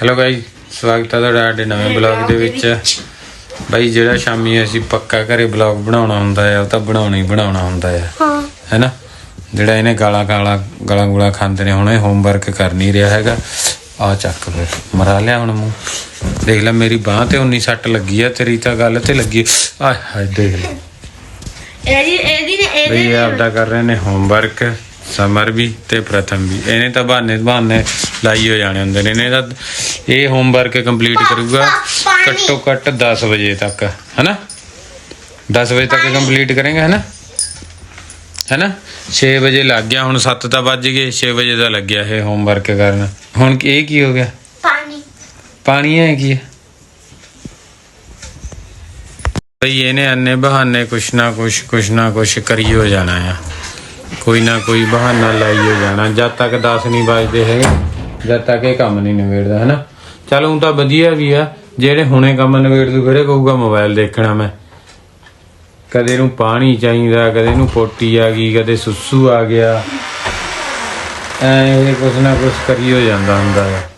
Hello ਗਾਈ ਸਵਾਗਤ ਹੈ ਤੁਹਾਡਾ ਸਾਡੇ ਨਵੇਂ ਬਲੌਗ ਦੇ ਵਿੱਚ। ਬਾਈ ਜਿਹੜਾ ਸ਼ਾਮੀ ਅਸੀਂ ਪੱਕਾ ਘਰੇ ਬਲੌਗ ਬਣਾਉਣਾ ਹੁੰਦਾ ਹੈ ਉਹ ਤਾਂ ਬਣਾਉਣਾ ਹੀ ਬਣਾਉਣਾ ਹੁੰਦਾ ਹੈ ਹਾਂ। ਹੈਨਾ? ਜਿਹੜਾ ਇਹਨੇ ਗਾਲਾਂ ਗਾਲਾਂ ਗਾਲਾਂ ਗੁਲਾ ਖਾਂਦੇ ਨੇ ਹੁਣ ਇਹ ਹੋਮਵਰਕ ਕਰ ਨਹੀਂ ਰਿਹਾ ਹੈਗਾ। ਆ ਚੱਕ ਫਿਰ ਮਰਾ ਲਿਆ ਹੁਣ ਮੂੰਹ। ਦੇਖ ਲੈ ਮੇਰੀ ਬਾਹ ਤੇ ਉਨੀ ਸੱਟ ਲੱਗੀ ਆ ਤੇਰੀ ਤਾਂ ਗੱਲ ਤੇ ਲੱਗੀ। ਆਏ ਹਾਏ ਦੇਖ ਲੈ। ਇਹਦੀ ਇਹਦੀ ਨੇ ਬਈ ਇਹਦੇ ਇਹ ਆਪਦਾ ਕਰ ਰਹੇ ਨੇ ਹੋਮਵਰਕ ਸਮਰ ਵੀ ਤੇ ਪ੍ਰਥਮ ਵੀ। ਇਹਨੇ ਤਾਂ ਬਹਾਨੇ ਬਹਾਨੇ ਲਾਈ ਹੋ ਜਾਣੇ ਹੁੰਦੇ ਨੇ ਇਹਨੇ ਤਾਂ ਇਹ ਹੋਮਵਰਕ ਕੰਪਲੀਟ ਕਰੂਗਾ ਘੱਟੋ ਘੱਟ 10 ਵਜੇ ਤੱਕ ਹੈਨਾ? 10 ਵਜੇ ਤੱਕ ਕੰਪਲੀਟ ਕਰਾਂਗੇ ਹੈਨਾ? ਹੈਨਾ? 6 ਵਜੇ ਲੱਗ ਗਿਆ ਹੁਣ 7 ਤਾਂ ਵੱਜ ਗਏ 6 ਵਜੇ ਦਾ ਲੱਗਿਆ ਇਹ ਹੋਮਵਰਕ ਕਰਨ। ਹੁਣ ਇਹ ਕੀ ਹੋ ਗਿਆ? ਪਾਣੀ। ਪਾਣੀ ਹੈ ਕੀ? ਹੈ ਬਈ ਇਹਨੇ ਅੰਨੇ ਬਹਾਨੇ ਕੁਛ ਨਾ ਕੁਛ ਕੁਛ ਨਾ ਕੁਛ ਕਰੀ ਹੋ ਜਾਣਾ ਆ। ਕੋਈ ਨਾ ਕੋਈ ਬਹਾਨਾ ਲਾਈ ਹੋ ਜਾਣਾ ਜਦ ਤੱਕ 10 ਨਹੀਂ ਵੱਜਦੇ ਹੈਗੇ। ਜਦ ਤੱਕ ਇਹ ਕੰਮ ਨਹੀਂ ਨਿਬੇੜਦਾ ਹਨਾ? ਚਲ ਹੁਣ ਤਾਂ ਵਧੀਆ ਵੀ ਆ ਜਿਹੜੇ ਹੁਣੇ ਕੰਮ ਨਿਬੇੜ ਦੂ ਫਿਰੇ ਕਹੂਗਾ ਮੋਬਾਈਲ ਦੇਖਣਾ ਮੈਂ। ਕਦੇ ਨੂੰ ਪਾਣੀ ਚਾਹੀਦਾ ਕਦੇ ਨੂੰ ਪੋਟੀ ਆ ਗਈ ਕਦੇ ਸੁੱਸੂ ਆ ਗਿਆ। ਐ ਇਹ ਕੁਛ ਨਾ ਕੁਛ ਕਰੀ ਹੋ ਜਾਂਦਾ ਹੁੰਦਾ ਹੈ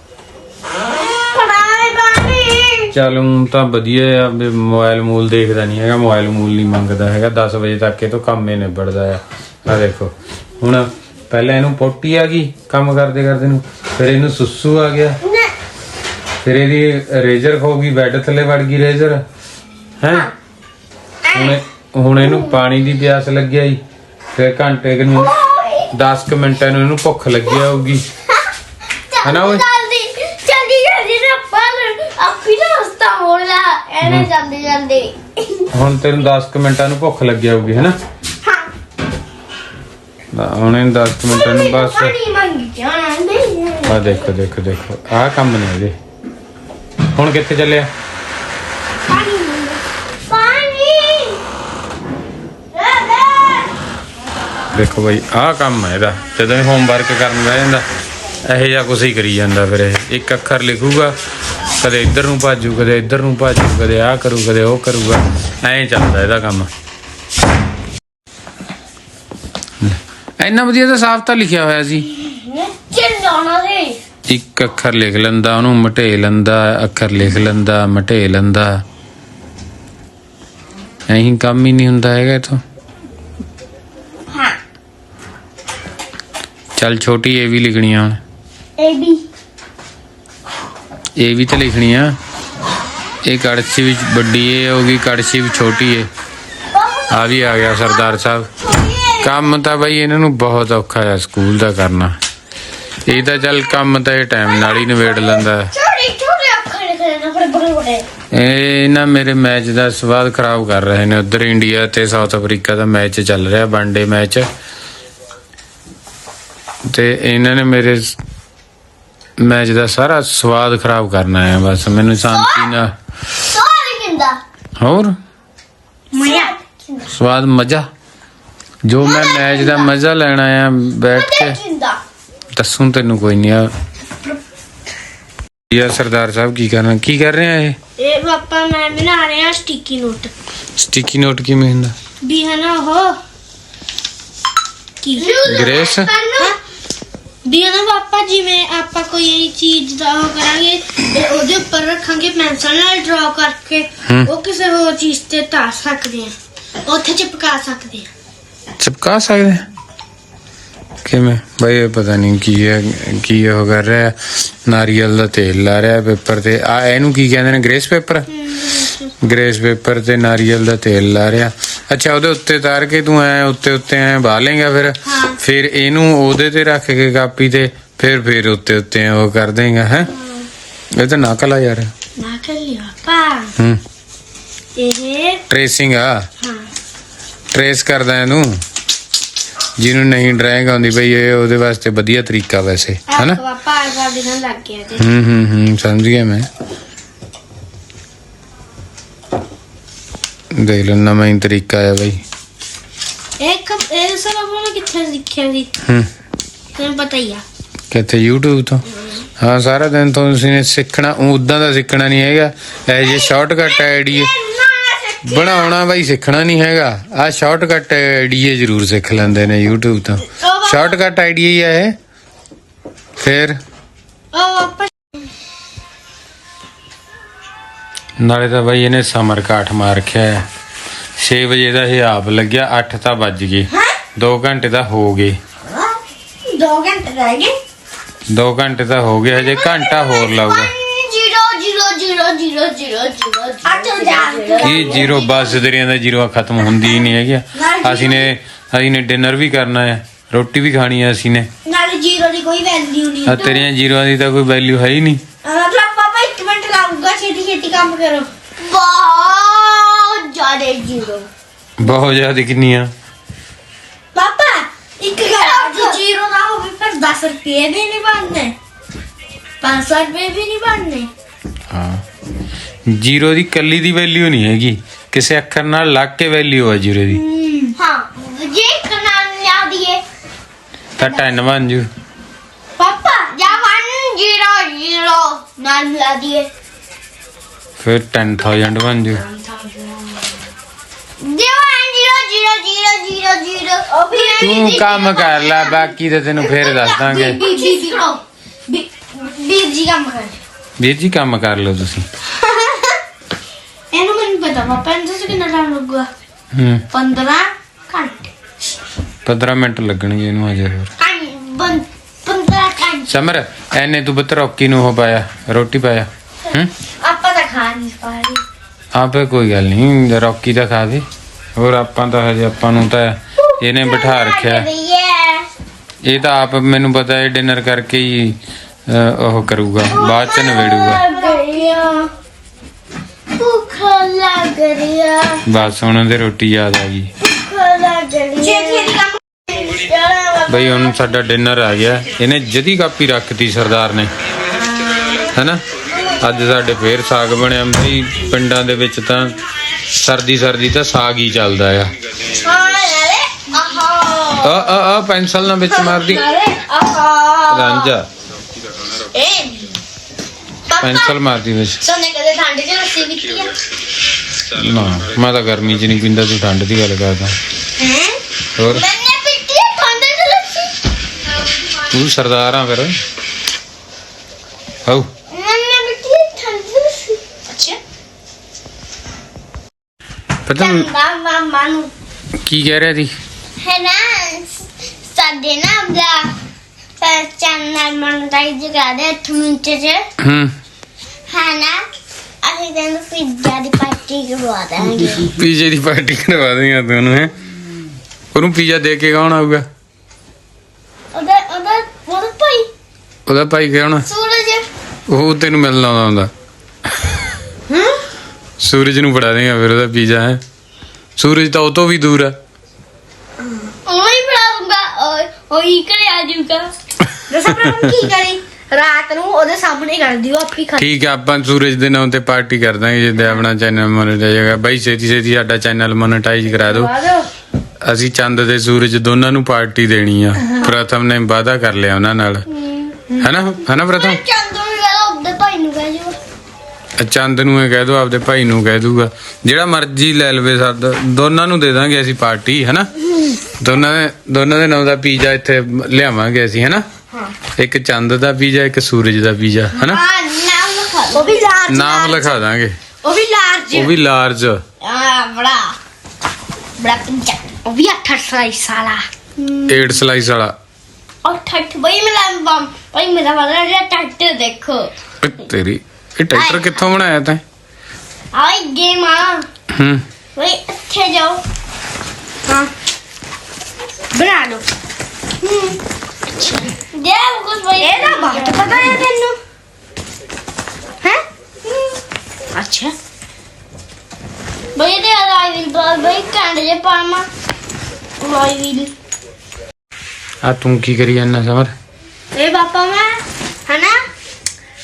ਚੱਲ ਊਂ ਤਾਂ ਵਧੀਆ ਆ ਵੀ ਮੋਬਾਈਲ ਮੂਲ ਦੇਖਦਾ ਨਹੀਂ ਹੈਗਾ ਮੋਬਾਈਲ ਮੂਲ ਨਹੀਂ ਮੰਗਦਾ ਹੈਗਾ। 10 ਵਜੇ ਤੱਕ ਇਹ ਤੋਂ ਕੰਮ ਹੀ ਨਿਬੜਦਾ ਆ। ਆ ਦੇਖੋ ਹੁਣ ਪਹਿਲਾਂ ਇਹਨੂੰ ਪੋਟੀ ਆ ਗਈ ਕੰਮ ਕਰਦੇ ਕਰਦੇ ਨੂੰ ਫਿਰ ਇਹਨੂੰ ਸੁੱਸੂ ਆ ਗਿਆ। ਫਿਰ ਇਹਦੀ ਰੇਜ਼ਰ ਖੋ ਗਈ ਬੈੱਡ ਥੱਲੇ ਵੜ ਗਈ ਰੇਜ਼ਰ। ਹੈ? ਹੁਣ ਹੁਣ ਇਹਨੂੰ ਪਾਣੀ ਦੀ ਪਿਆਸ ਲੱਗਿਆ ਜੀ ਫਿਰ ਘੰਟੇ ਕੁ ਨੂੰ 10 ਕੁ ਮਿੰਟਾਂ ਨੂੰ ਇਹਨੂੰ ਭੁੱਖ ਲੱਗੀ ਆਊਗੀ। ਹਨਾ ਓਏ? ਜਲਦੀ ਜਲਦੀ ਜਲਦੀ ਨਾ ਪਰ ਆਪੀ ਨਾ ਹਸਤਾ ਹੋਲਾ ਇਹਨੇ ਜਲਦੀ ਜਲਦੀ ਹੁਣ ਤੈਨੂੰ 10 ਕੁ ਮਿੰਟਾਂ ਨੂੰ ਭੁੱਖ ਲੱਗੀ ਆਊਗੀ ਹੈਨਾ? ਹਾਂ ਨਾ, ਹੁਣ ਇਹਨੂੰ 10 ਕੁ ਮਿੰਟਾਂ ਨੂੰ ਬਸ। ਪਾਣੀ ਮੰਗੀ ਜਾਣਾ ਆ। ਦੇਖੋ ਦੇਖੋ ਦੇਖੋ। ਆਹ ਕੰਮ ਨੇ ਇਹਦੇ। ਹੁਣ ਕਿੱਥੇ ਚੱਲਿਆ? ਪਾਣੀ। ਪਾਣੀ। ਦੇਖੋ ਬਈ ਆਹ ਕੰਮ ਹੈ ਇਹਦਾ। ਜਦੋਂ ਇਹ ਹੋਮਵਰਕ ਕਰਨ ਬਹਿ ਜਾਂਦਾ ਇਹੋ ਜਿਹਾ ਕੁਛ ਹੀ ਕਰੀ ਜਾਂਦਾ ਫਿਰ ਇਹ। ਇੱਕ ਅੱਖਰ ਲਿਖੂਗਾ ਕਦੇ ਇੱਧਰ ਨੂੰ ਭਾਜੂ ਕਦੇ ਇੱਧਰ ਨੂੰ ਭਾਜੂ ਕਦੇ ਆਹ ਕਰੂ ਕਦੇ ਉਹ ਕਰੂਗਾ। ਐਂ ਚੱਲਦਾ ਇਹਦਾ ਕੰਮ। ਇੰਨਾ ਵਧੀਆ ਤਾਂ ਸਾਫ਼ ਤਾਂ ਲਿਖਿਆ ਹੋਇਆ ਸੀ। ਇੱਕ ਅੱਖਰ ਲਿਖ ਲੈਂਦਾ ਉਹਨੂੰ ਮਟੇ ਲੈਂਦਾ ਅੱਖਰ ਲਿਖ ਲੈਂਦਾ ਮਟੇ ਲੈਂਦਾ। ਐਂ ਕੰਮ ਹੀ ਨਹੀਂ ਹੁੰਦਾ ਹੈਗਾ ਇਥੋਂ। ਹਾਂ। ਚੱਲ ਛੋਟੀ ਇਹ ਵੀ ਲਿਖਣੀ ਆ ਹੁਣ। ਏ ਵੀ ਤਾਂ ਲਿਖਣੀ ਆ। ਇਹ ਕੜਛੀ ਵਿੱਚ ਵੱਡੀ ਏ ਹੋ ਗਈ ਕੜਛੀ ਵਿੱਚ ਛੋਟੀ ਏ ਆ ਵੀ ਆ ਗਿਆ ਸਰਦਾਰ ਸਾਹਿਬ। ਕੰਮ ਤਾਂ ਬਈ ਇਹਨਾਂ ਨੂੰ ਬਹੁਤ ਔਖਾ ਆ ਸਕੂਲ ਦਾ ਕਰਨਾ। ਇਹ ਤਾਂ ਚੱਲ ਕੰਮ ਤਾਂ ਇਹ ਟਾਈਮ ਨਾਲ ਹੀ ਨਿਬੇੜ ਲੈਂਦਾ। ਛੋਟੇ ਛੋਟੇ ਅੱਖਰ ਲਿਖੇ ਨਾ ਬੜੇ ਬੜੇ ਬੜੇ ਇਹ ਨਾ ਮੇਰੇ ਮੈਚ ਦਾ ਸਵਾਦ ਖਰਾਬ ਕਰ ਰਹੇ ਨੇ। ਉਧਰ ਇੰਡੀਆ ਤੇ ਸਾਊਥ ਅਫਰੀਕਾ ਦਾ ਮੈਚ ਚੱਲ ਰਿਹਾ ਵਨਡੇ ਮੈਚ। ਤੇ ਇਹਨਾਂ ਨੇ ਮੇਰੇ ਮੈਚ ਦਾ ਸਾਰਾ ਸਵਾਦ ਖਰਾਬ ਕਰਨਾ ਹੈ ਬਸ ਮੈਨੂੰ ਸ਼ਾਂਤੀ ਨਾਲ। ਕਿੰਦਾ ਹੋਰ? ਮਜ਼ਾ ਸਵਾਦ ਮਜ਼ਾ? ਜੋ ਮੈਂ ਮੈਚ ਦਾ ਮਜ਼ਾ ਲੈਣਾ ਆ ਬੈਠ ਕੇ। ਦੱਸੂ ਤੈਨੂੰ ਕੋਈ ਨਹੀਂ ਆ। ਯਾ ਸਰਦਾਰ ਸਾਹਿਬ ਕੀ ਕਰਨਾ? ਕੀ ਕਰ ਰਹੇ ਆ ਇਹ? ਇਹ ਪਾਪਾ ਮੈਂ ਬਣਾ ਰਿਹਾ ਸਟਿੱਕੀ ਨੋਟ ਸਟਿੱਕੀ ਨੋਟ ਕਿਵੇਂ ਹੁੰਦਾ? ਵੀ ਹੈ ਨਾ ਉਹ? ਕੀ? ਗ੍ਰੇਸ? ਵੀ ਹੈ? ਨਾ ਪਾਪਾ ਜਿਵੇਂ ਆਪਾਂ ਕੋਈ ਚੀਜ਼ ਦਾ ਉਹ ਕਰਾਂਗੇ ਤੇ ਉਹਦੇ ਉੱਪਰ ਰੱਖਾਂਗੇ ਪੈਨਸਲ ਨਾਲ ਡਰਾ ਕਰਕੇ। ਉਹ ਕਿਸੇ ਹੋਰ ਚੀਜ਼ ਤੇ ਧਾ ਸਕਦੇ ਆ। ਉੱਥੇ ਚਿਪਕਾ ਸਕਦੇ ਆ। ਚਿਪਕਾ ਸਕਦੇ? ਕਿਵੇਂ? ਬਈ ਇਹ ਪਤਾ ਨਹੀਂ ਕੀ ਹੈ ਕੀ ਉਹ ਕਰ ਰਿਹਾ। ਨਾਰੀਅਲ ਦਾ ਤੇਲ ਲਾ ਰਿਹਾ ਪੇਪਰ ਤੇ। ਆ ਇਹਨੂੰ ਕੀ ਕਹਿੰਦੇ ਨੇ? Grace paper? ਗ੍ਰੇਸ ਪੇਪਰ ਤੇ ਨਾਰੀਅਲ ਦਾ ਤੇਲ ਲਾ ਰਿਹਾ। ਅੱਛਾ ਉਹਦੇ ਉੱਤੇ ਤਾਰ ਕੇ ਤੂੰ ਐ ਉੱਤੇ ਉੱਤੇ ਐ ਲੇਗਾ ਫਿਰ। ਫਿਰ ਇਹਨੂੰ ਉਹਦੇ ਤੇ ਰੱਖ ਕੇ ਕਾਪੀ ਤੇ ਫਿਰ ਫਿਰ ਉੱਤੇ ਉੱਤੇ ਉਹ ਕਰ ਦੇਗਾ ਹੈ? ਇਹ ਤਾਂ ਨਕਲ ਆ ਯਾਰ। ਨਾ ਕਰ ਲਿਆ ਪਾਪਾ ਹੂੰ। ਇਹ ਟ੍ਰੇਸਿੰਗ ਆ। ਹਾਂ। ਟ੍ਰੇਸ ਕਰਦਾ ਇਹਨੂੰ। ਜਿਹਨੂੰ ਨਹੀਂ ਡਰਾਇੰਗ ਆਉਂਦੀ ਬਈ ਇਹ ਉਹਦੇ ਵਾਸਤੇ ਵਧੀਆ ਤਰੀਕਾ ਵੈਸੇ ਹੈਨਾ? ਪਾਪਾ ਆ ਲੱਗ ਗਿਆ ਤੇ ਹੂੰ ਹੂੰ ਹੂੰ ਸਮਝ ਗਿਆ ਮੈਂ। ਦੇਖ ਤਰੀਕਾ ਹੈ ਬਈ। ਇੱਕ ਇਹ ਸਭ ਆਪਾਂ ਨੇ ਕਿੱਥੇ ਸਿੱਖਿਆ ਸੀ ਹੂੰ। ਤੈਨੂੰ ਪਤਾ ਹੀ ਆ। ਕਿੱਥੇ YouTube ਤੋਂ? ਹਾਂ। ਸਾਰਾ ਦਿਨ ਤੋਂ ਤੁਸੀਂ ਨੇ ਸਿੱਖਣਾ ਉਦਾਂ ਦਾ ਸਿੱਖਣਾ ਨਹੀਂ ਹੈਗਾ। ਇਹ ਜੇ ਸ਼ਾਰਟਕਟ ਆਈਡੀਏ ਬਣਾਉਣਾ ਬਈ ਸਿੱਖਣਾ ਨਹੀਂ ਹੈਗਾ। ਆ ਸ਼ਾਰਟਕਟ ਆਈਡੀਏ ਜ਼ਰੂਰ ਸਿੱਖ ਲੈਂਦੇ ਨੇ YouTube ਤੋਂ। ਸ਼ਾਰਟਕਟ ਆਈਡੀਆ ਹੀ ਆ ਇਹ। ਫਿਰ? ਨਾਲੇ ਤਾਂ ਬਾਈ ਇਹਨੇ ਸਮਰ ਕਾਠ ਮਾਰ ਰੱਖਿਆ ਹੈ। 6 ਵਜੇ ਦਾ ਇਹ ਆਪ ਲੱਗਿਆ 8 ਤਾਂ ਵੱਜ ਗਏ। 2 ਘੰਟੇ ਤਾਂ ਹੋ ਗਏ। 2 ਘੰਟੇ ਰਹਿ ਗਏ। 2 ਘੰਟੇ ਤਾਂ ਹੋ ਗਏ ਹਜੇ ਘੰਟਾ ਹੋਰ ਲਾਊਗਾ। 0 0 0 0 0 0 ਅੱਠ ਜਾ ਕੀ ਜ਼ੀਰੋ ਬਸ ਦਰਿਆਂ ਦਾ ਜ਼ੀਰੋ ਖਤਮ ਹੁੰਦੀ ਹੀ ਨਹੀਂ ਹੈਗੀ ਅਸੀਂ ਨੇ ਅਸੀਂ ਨੇ ਡਿਨਰ ਵੀ ਕਰਨਾ ਹੈ ਰੋਟੀ ਵੀ ਖਾਣੀ ਹੈ ਅਸੀਂ ਨੇ। ਨਾਲੇ 0 ਦੀ ਕੋਈ ਵੈਲਿਊ ਨਹੀਂ ਆ ਤੇਰੀਆਂ ਜ਼ੀਰੋਆਂ ਦੀ ਤਾਂ ਕੋਈ ਵੈਲਿਊ ਹੈ ਹੀ ਨਹੀਂ। ਮਤਲਬ ਪਾਪਾ ਇੱਕ ਮਿੰਟ ਲਾਊਗਾ ਛੇਤੀ ਛੇਤੀ ਕੰਮ ਕਰੋ। ਬਹੁਤ ਜ਼ਿਆਦਾ ਜ਼ੀਰੋ। ਬਹੁਤ ਜ਼ਿਆਦਾ ਕਿੰਨੀਆਂ? ਪਾਪਾ ਇੱਕ ਗੱਲ ਜ਼ੀਰੋ ਨਾ ਹੋਵੇ ਪਰ 10 ਰੁਪਏ ਵੀ ਨਹੀਂ ਬਣਨੇ। 500 ਰੁਪਏ ਵੀ ਨਹੀਂ ਬਣਨੇ। ਜ਼ੀਰੋ ਦੀ ਕੱਲੀ ਦੀ ਵੈਲਿਊ ਨਹੀਂ ਹੈਗੀ। ਕਿਸੇ ਅੱਖਰ ਨਾਲ ਲੱਗ ਕੇ ਵੈਲਿਊ ਹੈ ਜ਼ੀਰੋ ਦੀ। ਹਾਂ ਜੇ ਕਨਾਲ ਲਿਆ ਦੀਏ ਤਾਂ 10 ਬਣ ਜੂ। ਪਾਪਾ ਜਾਂ 1 0 0 ਨਾਲ ਮਿਲਾ ਦੀਏ ਫਿਰ 10000 ਬਣ ਜੂ। ਜੇ 1 0 0 0 0 0 ਉਹ ਵੀ ਤੂੰ ਕੰਮ ਕਰ ਲੈ ਬਾਕੀ ਤਾਂ ਤੈਨੂੰ ਫੇਰ ਦੱਸ ਦਾਂਗੇ। ਬੀ ਜੀ ਕੰਮ ਕਰ। ਵੀਰ ਜੀ ਕੰਮ ਕਰ ਲਓ ਤੁਸੀਂ। ਪਾਪਾ ਇਹਨੂੰ ਤੁਸੀਂ ਕਿੰਨਾ ਟਾਈਮ ਲੱਗੂਗਾ? ਹੂੰ। 15 ਘੰਟੇ। 15 ਮਿੰਟ ਲੱਗਣਗੇ ਇਹਨੂੰ ਅਜੇ ਹੋਰ। ਘੰ- ਬੰ- 15 ਘੰਟੇ ਸਮਰ ਐਨੇ ਤੂੰ ਬੱਤ ਰੋਕੀ ਨੂੰ ਹੋ ਪਾਇਆ ਰੋਟੀ ਪਾਇਆ ਹੂੰ? ਆਪਾਂ ਤਾਂ ਖਾ ਨਹੀਂ ਪਾ ਰਹੇ ਆਪੇ ਕੋਈ ਗੱਲ ਨਹੀਂ ਰੋਕੀ ਤਾਂ ਖਾ ਦੇ। ਹੋਰ ਆਪਾਂ ਤਾਂ ਹਜੇ ਆਪਾਂ ਨੂੰ ਤਾਂ ਇਹਨੇ ਬਿਠਾ ਰੱਖਿਆ। ਇਹ ਤਾਂ ਆਪ ਮੈਨੂੰ ਪਤਾ ਹੈ ਡਿਨਰ ਕਰਕੇ ਹੀ ਅਹ, ਉਹ ਕਰੂਗਾ ਬਾਅਦ ਚ ਨਵੇੜੂਗਾ ਭੁੱਖ ਲੱਗ ਰਹੀ ਆ। ਬਸ ਹੁਣ ਉਹਦੇ ਰੋਟੀ ਯਾਦ ਆ ਗਈ। ਭੁੱਖ ਲੱਗ ਰਹੀ ਆ। ਬਈ ਹੁਣ ਸਾਡਾ ਡਿਨਰ ਆ ਗਿਆ। ਇਹਨੇ ਜਦੀ ਕਾਪੀ ਰੱਖਤੀ ਸਰਦਾਰ ਨੇ। ਹੈਨਾ? ਅੱਜ ਸਾਡੇ ਫੇਰ ਸਾਗ ਬਣਿਆ। ਬਈ ਪਿੰਡਾਂ ਦੇ ਵਿੱਚ ਤਾਂ ਸਰਦੀ ਸਰਦੀ ਤਾਂ ਸਾਗ ਹੀ ਚੱਲਦਾ ਆ। ਆ ਆ ਆ ਪੈਨਸਲ ਨਾਲ ਵਿੱਚ ਮਾਰਦੀ। ਰਾਂਝਾ। ਏ ਪੈਨਸਲ ਮਾਰਦੀ ਵਿੱਚ। ਸੋਨੇ ਨਾ ਮੈਂ ਤਾਂ ਗਰਮੀ 'ਚ ਨਹੀਂ ਪੀਂਦਾ ਤੂੰ ਠੰਡ ਦੀ ਗੱਲ ਕਰਦਾ। ਹੈ ਹੋਰ? ਮੈਨੇ ਪੀਤੀ ਆ ਠੰਡ ਚ ਲੱਸੀ ਤੂੰ ਸਰਦਾਰ ਆ ਫਿਰ। ਹਉ ਮੈਨੇ ਪੀਤੀ ਆ ਠੰਡ ਚ ਲੱਸੀ ਅੱਛਾ ਪਤਾ ਚੰਗਾ ਮਾਮਾ ਨੂੰ ਕੀ ਕਹਿ ਰਿਹਾ ਸੀ? ਹੈ। ਨਾ ਸਾਡੇ ਨਾ ਦਾ ਚੈਨਲ ਮੋਨਟਾਈਜ਼ ਕਰਾ ਦੇ 8 ਮਿੰਟ ਚ ਹੂੰ। ਹੈ ਨਾ? ਅਸੀਂ ਤੈਨੂੰ ਪਿੱਜ਼ਾ ਦੀ ਪਾਰਟੀ ਕਰਵਾ ਦਾਂਗੇ। ਪੀਜੇ ਦੀ ਪਾਰਟੀ ਕਰਵਾ ਦੇਗਾ ਤੂੰ ਉਹਨੂੰ ਹੈ। ਉਹਨੂੰ ਪੀਜ਼ਾ ਦੇ ਕੇ ਕੌਣ ਆਊਗਾ? ਉਹਦਾ ਉਹਦਾ ਉਹਦਾ ਭਾਈ। ਉਹਦਾ ਭਾਈ ਕੌਣ ਆ? ਸੂਰਜ। ਉਹ ਤੈਨੂੰ ਮਿਲਣ ਆਉਂਦਾ ਹੁੰਦਾ। ਹਾਂ? ਸੂਰਜ ਨੂੰ ਫੜਾ ਦੇਗਾ ਫਿਰ ਉਹਦਾ ਪੀਜ਼ਾ ਹੈ। ਸੂਰਜ ਤਾਂ ਉਹ ਤੋਂ ਵੀ ਦੂਰ ਆ। ਉਹ ਹੀ ਬਣਾ ਦੂੰਗਾ ਉਹ ਹੀ ਘਰੇ ਆ ਜਾਊਗਾ। ਦੱਸਾਂ ਪਰ ਕੀ ਕਰੀ? ਰਾਤ ਨੂੰ ਉਹਦੇ ਸਾਹਮਣੇ ਕਰ ਦਿਓ ਆਪੀ ਖਾ ਠੀਕ ਆ ਆਪਾਂ ਸੂਰਜ ਦੇ ਨਾਮ ਤੇ ਪਾਰਟੀ ਕਰ ਦਾਂਗੇ ਜਿੱਦੇ ਆਪਣਾ ਚੈਨਲ ਮੋਨੇਟਾਈਜ਼ ਬਾਈ ਛੇਤੀ ਛੇਤੀ ਸਾਡਾ ਚੈਨਲ ਮੋਨੇਟਾਈਜ਼ ਕਰਾ ਦਿਓ। ਅਸੀਂ ਚੰਦ ਤੇ ਸੂਰਜ ਦੋਨਾਂ ਨੂੰ ਪਾਰਟੀ ਦੇਣੀ ਆ। ਪ੍ਰਥਮ ਨੇ ਵਾਅਦਾ ਕਰ ਲਿਆ ਉਹਨਾਂ ਨਾਲ। ਹੈਨਾ? ਹੈਨਾ ਪ੍ਰਥਮ? ਚੰਦ ਨੂੰ ਇਹ ਕਹਿ ਦੋ ਆਪਦੇ ਭਾਈ ਨੂੰ ਕਹਿ ਦੂਗਾ। ਜਿਹੜਾ ਮਰਜ਼ੀ ਲੈ ਲਵੇ ਸਾਡਾ ਦੋਨਾਂ ਨੂੰ ਦੇ ਦਾਂਗੇ ਅਸੀਂ ਪਾਰਟੀ ਹੈਨਾ? ਦੋਨਾਂ ਦੇ ਦੋਨਾਂ ਦੇ ਨਾਮ ਦਾ ਪੀਜ਼ਾ ਇੱਥੇ ਲਿਆਵਾਂਗੇ ਅਸੀਂ ਹੈਨਾ? ਹਾਂ। ਇੱਕ ਚੰਦ ਦਾ ਪੀਜ਼ਾ ਇੱਕ ਸੂਰਜ ਦਾ ਪੀਜ਼ਾ ਹੈਨਾ? ਹਾਂ ਨਾਮ ਲਿਖਾ ਉਹ ਵੀ ਲਾਰਜ ਨਾਮ ਲਿਖਾ ਦਾਂਗੇ। ਉਹ ਵੀ ਲਾਰਜ। ਉਹ ਵੀ ਲਾਰਜ। ਆ ਬੜਾ। ਬੜਾ ਪਿੰਚਾ ਉਹ ਵੀ 8 ਸਾਈਜ਼ ਸਾਲਾ। 8 ਸਲਾਈਸ ਵਾਲਾ ਉਹ ਠੱਠ ਬਈ ਮੇਰਾ ਬੰਮ ਬਈ ਮੇਰਾ ਵਾਲਾ ਟੱਟ ਦੇਖੋ। ਤੇਰੀ ਇਹ ਟਰੈਕਟਰ ਕਿੱਥੋਂ ਬਣਾਇਆ ਤੈਂ? ਆਈ ਗੇਮ ਆ ਹੂੰ। ਬਈ ਇੱਥੇ ਜਾਓ। ਹਾਂ। ਬਣਾ ਲਓ। ਹੂੰ। ਦੇ ਕੁਝ ਬਈ। ਇਹ ਨਾ ਬਾਤ ਪਤਾ ਹੈ ਤੈਨੂੰ। ਹੈ? ਅੱਛਾ। ਬਈ ਦੇ ਆਈ ਵਿਲ ਬਈ ਕੰਡ ਜੇ ਪਾਮਾ ਆਈ ਵਿਲ ਆ ਤੂੰ ਕੀ ਕਰੀ ਜਾਂਦਾ ਸਮਰ ਇਹ ਪਾਪਾ ਮੈਂ ਹਨਾ?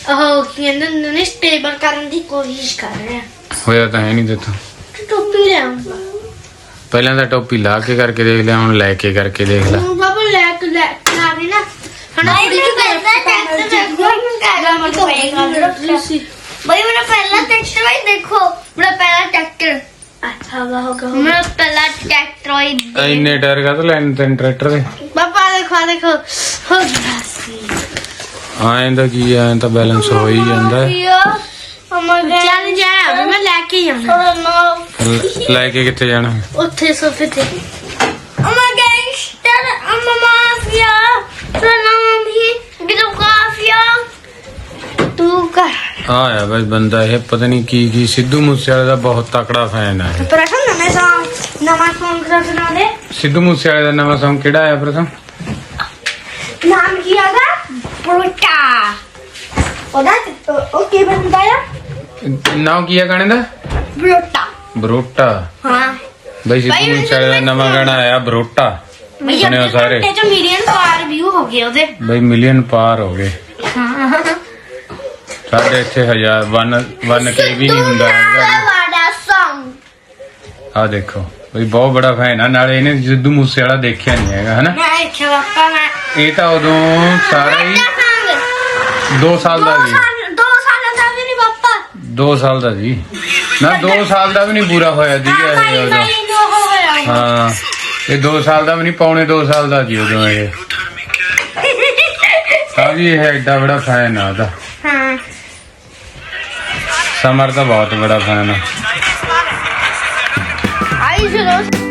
ਉਹ ਕੀ ਕਹਿੰਦੇ ਹੁੰਦੇ ਨੇ ਸਟੇਬਲ ਕਰਨ ਦੀ ਕੋਸ਼ਿਸ਼ ਕਰ ਰਿਹਾ ਹੋਇਆ ਤਾਂ ਹੈ ਨਹੀਂ ਦਿੱਤਾ ਟੋਪੀ ਲਿਆਉਂਗਾ ਪਹਿਲਾਂ ਤਾਂ ਟੋਪੀ ਲਾ ਕੇ ਕਰਕੇ ਦੇਖ ਲਿਆ ਹੁਣ ਲੈ ਕੇ ਕਰਕੇ ਦੇਖ ਲੈ ਹੁਣ ਬਾਬਾ ਲੈ ਕੇ ਲੈ ਕੇ ਆ ਗਈ ਨਾ ਹਣਾ ਕੁੜੀ ਨੂੰ ਪਹਿਲਾਂ ਟੈਕਸਟ ਦੇਖੋ ਮੈਂ ਪਏਗਾ ਬਈ ਮੇਰਾ ਪਹਿਲਾ ਟੈਕਸਟ ਭਾਈ ਦੇਖੋ ਮੇਰਾ ਪਹਿਲਾ ਟੈਕਸਟ ਅੱਛਾ ਵਾਹ ਕਹੋ ਮੇਰਾ ਪਹਿਲਾ ਟੈਕਸਟ ਹੋਈ ਇੰਨੇ ਟਾਇਰ ਕਾ ਲੈਣ ਤੈਨੂੰ ਟਰੈਕਟਰ ਦੇ ਬਾਬਾ ਦੇਖੋ ਆਹ ਦੇਖੋ ਹੋ ਗਿਆ ਸੀ ਐਂ ਦਾ ਕੀ ਐ ਤਾਂ ਬੈਲੈਂਸ ਹੋ ਹੀ ਜਾਂਦਾ। ਹੈ। ਅਮਰ ਚੱਲ ਜਾ ਅਭੀ ਮੈਂ ਲੈ ਕੇ ਜਾਣਾ ਲ- ਲੈ ਕੇ ਕਿੱਥੇ ਜਾਣਾ? ਉੱਥੇ ਸੋਫੇ ਤੇ। Amar gangster Amar mafia. ਸਲਾਮ ਵੀ ਬਿਲੋ ਕਾਫੀਆ ਤੂੰ ਕਰ ਆ ਆ ਬਈ ਬੰਦਾ ਇਹ ਪਤਾ ਨਹੀਂ ਕੀ ਕੀ ਸਿੱਧੂ ਮੂਸੇਵਾਲੇ ਦਾ ਬਹੁਤ ਤਕੜਾ ਫੈਨ ਆ ਇਹ। ਪ੍ਰਥਮ ਨਵੇਂ ਸੌਂਗ ਨਵਾਂ ਸੌਂਗ ਦਾ ਸੁਣਾ ਦੇ ਸਿੱਧੂ ਮੂਸੇਵਾਲੇ ਦਾ ਨਵਾਂ Song ਕਿਹੜਾ ਆਇਆ ਪ੍ਰਥਮ ਨਾਮ ਕੀ ਆਗਾ ਉਹਦਾ ਉਹ ਕੀ ਬਣਦਾ ਆ? ਨਾਮ ਕੀ ਆ ਗਾਣੇ ਦਾ? ਬਰੂਟਾ। ਬਰੋਟਾ। ਹਾਂ। ਬਈ ਸਿੱਧੂ ਮੂਸੇਵਾਲੇ ਦਾ ਨਵਾਂ ਗਾਣਾ ਆਇਆ ਬਰੋਟਾ। ਸੁਣਿਓ ਸਾਰੇ। ਘੰਟੇ ਚ ਮਿਲੀਅਨ ਪਾਰ ਵਿਊ ਹੋ ਗਏ ਉਹਦੇ। ਬਈ ਮਿਲੀਅਨ ਪਾਰ ਹੋ ਗਏ। ਹਾਂ ਸਾਡੇ ਇੱਥੇ ਹਜ਼ਾਰ 1 1 ਕੇ ਵੀ ਨਹੀਂ ਹੁੰਦਾ ਸੌਂਗ ਆ ਦੇਖੋ ਬਈ ਬਹੁਤ ਬੜਾ ਫੈਨ ਆ। ਨਾਲੇ ਇਹਨੇ ਸਿੱਧੂ ਮੂਸੇਵਾਲਾ ਦੇਖਿਆ ਨਹੀਂ ਹੈਗਾ ਹਨਾ? ਮੈਂ ਇੱਥੇ ਬਾਪਾ ਮੈਂ। ਇਹ ਤਾਂ ਉਦੋਂ ਸਾਰਾ ਹੀ 2 ਸਾਲ ਦਾ ਸੀ ਸਾਲ ਦੋ ਸਾਲਾਂ ਦਾ ਵੀ ਨਹੀਂ ਬਾਪਾ 2 ਸਾਲ ਦਾ ਸੀ ਨਾ 2 ਸਾਲ ਦਾ ਵੀ ਨਹੀਂ ਪੂਰਾ ਹੋਇਆ ਹਾਂ ਇਹ ਭਾਈ ਉਦੋਂ ਭਾਈ ਨੋ ਹੋ ਗਿਆ। ਹਾਂ ਇਹ 2 ਸਾਲ ਦਾ ਵੀ ਨਹੀਂ ਪੌਣੇ 2 ਸਾਲ ਦਾ ਸੀ ਉਦੋਂ ਇਹ। ਤਾਂ ਵੀ ਇਹ ਐਡਾ ਬੜਾ ਫੈਨ ਆ ਉਹਦਾ। ਹਾਂ। ਸਮਰ ਦਾ ਬਹੁਤ ਬੜਾ ਫੈਨ ਆ। ਆਈ ਜਰੂਰ